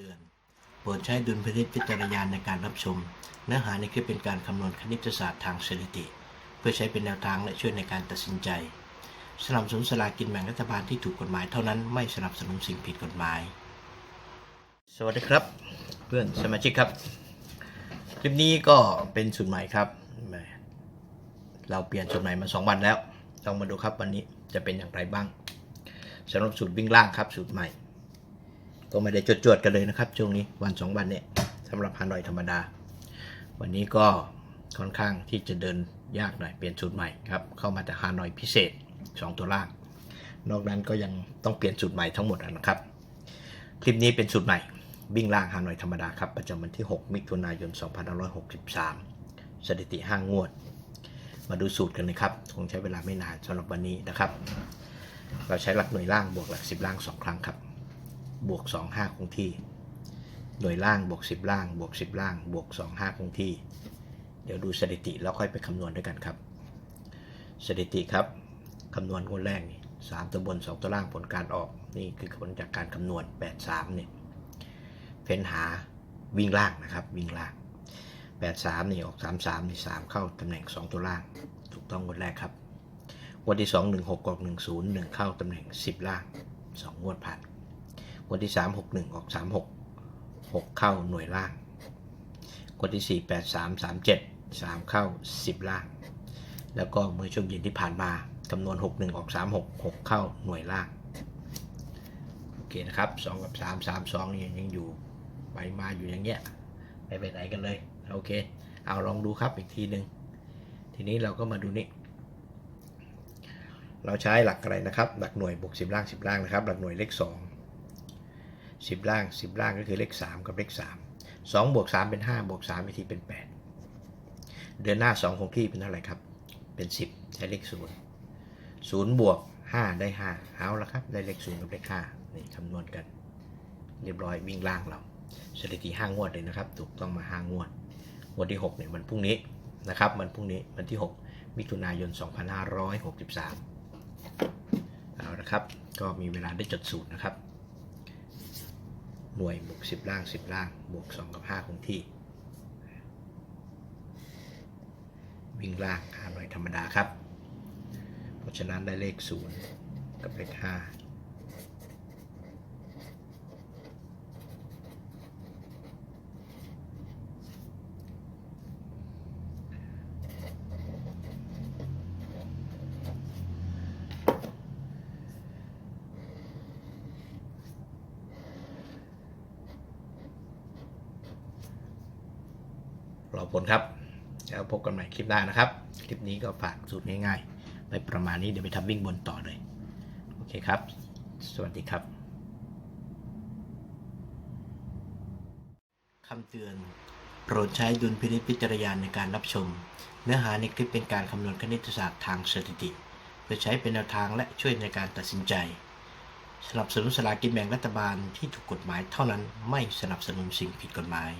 เตือน โปรดใช้ดุลพินิจพิจารณาในการรับชม เนื้อหาในคลิปเป็นการคำนวณคณิตศาสตร์ทางสถิติ เพื่อใช้เป็นแนวทางและช่วยในการตัดสินใจสนับสนุนสลากินแบ่งรัฐบาลที่ถูกกฎหมายเท่านั้นไม่สนับสนุนสิ่งผิดกฎหมาย สวัสดีครับ เพื่อนสมาชิกครับ คลิปนี้ก็เป็นสูตรใหม่ครับ เราเปลี่ยนสูตรใหม่มาสองวันแล้ว ต้องมาดูครับวันนี้จะเป็นอย่างไรบ้างสำหรับสูตรวิ่งล่างครับสูตรใหม่ ก็ไม่ได้จวดๆกันเลยนะครับ ช่วงนี้วันสองวันเนี่ยสำหรับฮานอยธรรมดา วันนี้ก็ค่อนข้างที่จะเดินยากหน่อยเปลี่ยนสูตรใหม่ครับ เข้ามาแต่ฮานอยพิเศษ 2 ตัวล่าง นอกนั้นก็ยังต้องเปลี่ยนสูตรใหม่ทั้งหมดนะครับ คลิปนี้เป็นสูตรใหม่วิ่งล่างฮานอยธรรมดาครับประจำวันที่ 6 มิถุนายน 2563 สถิติ5งงวด มาดูสูตรกันเลยครับ คงใช้เวลาไม่นานสำหรับวันนี้นะครับ เราใช้หลักหน่วยล่างบวกหลัก 10 ล่าง 2 ครั้งครับ บวก 2 5 คงที่ หน่วยล่างบวก 10 ล่าง บวก 10 ล่าง บวก 2 5 คงที่ เดี๋ยวดูสถิติแล้วค่อยไปคำนวณด้วยกันครับ สถิติครับคำนวณงวดแรกนี่สามตัวบน2ตัวล่างผลการออกนี่คือผลจากการคำนวณ 8 3เนี่ยเฟ้นหาวิ่งล่างนะครับ วิ่งล่าง 8 3นี่ออก 3 3นี่3เข้าตำแหน่ง 2 ตัวล่าง ถูกต้องงวดแรกครับงวดที่ 2 1 6ออก1 0 1 เข้าตำแหน่ง 10 ล่าง 2 งวดผ่าน วันที่3 6 1ออก3 6 6เข้าหน่วยล่าง วันที่4 8 3 3 7 3เจ็ดสามเข้า10ล่าง แล้วก็เมื่อช่วงเย็นที่ผ่านมาคำนวณ6 1ออก3 6 6เข้าหน่วยล่าง โอเคนะครับ2กับ3 3 2นี่ยังอยู่ไปมาอยู่อย่างเงี้ยไปไปไหนกันเลยโอเค เอาลองดูครับอีกทีหนึ่งทีนี้เราก็มาดูนี่เราใช้หลักอะไรนะครับ หลักหน่วยบวก10ล่าง10ล่างนะครับ หลักหน่วยเลข2 10 ล่าง 10 ล่างก็คือเลข 3 กับเลข 3 2บวก3เป็น5บวก3วิธีเป็น 8 เดือนหน้า 2 คงที่เป็นเท่าไหร่ครับ เป็น 10 ใช้เลข 0 0 บวก 5 ได้ 5 เอาละครับ ได้เลข 0 กับเลข5นี่คำนวณกัน เรียบร้อยวิ่งล่างเราสถิติ5งวดเลยนะครับ ถูกต้องมา 5 งวด งวดที่6เนี่ยวันพรุ่งนี้นะครับวันพรุ่งนี้วันที่ 6 มิถุนายน 2563 เอาละครับ ก็มีเวลาได้จดสูตรนะครับ หน่วยบวก10ล่าง10ล่างบวก2กับ5คงที่ วิ่งล่างหาหน่วยธรรมดาครับ เพราะฉะนั้นได้เลข0กับเลข5 รอผลครับ แล้วพบกันใหม่คลิปหน้านะครับ คลิปนี้ก็ฝากสูตรง่ายๆ ไปประมาณนี้เดี๋ยวไปทำวิ่งบนต่อเลย โอเคครับ สวัสดีครับคำเตือน โปรดใช้ดุลพินิจพิจารณาในการรับชม เนื้อหาในคลิปเป็นการคำนวณคณิตศาสตร์ทางสถิติ เพื่อใช้เป็นแนวทางและช่วยในการตัดสินใจสนับสนุนสลากกินแบ่งรัฐบาลที่ถูกกฎหมายเท่านั้นไม่สนับสนุนสิ่งผิดกฎหมาย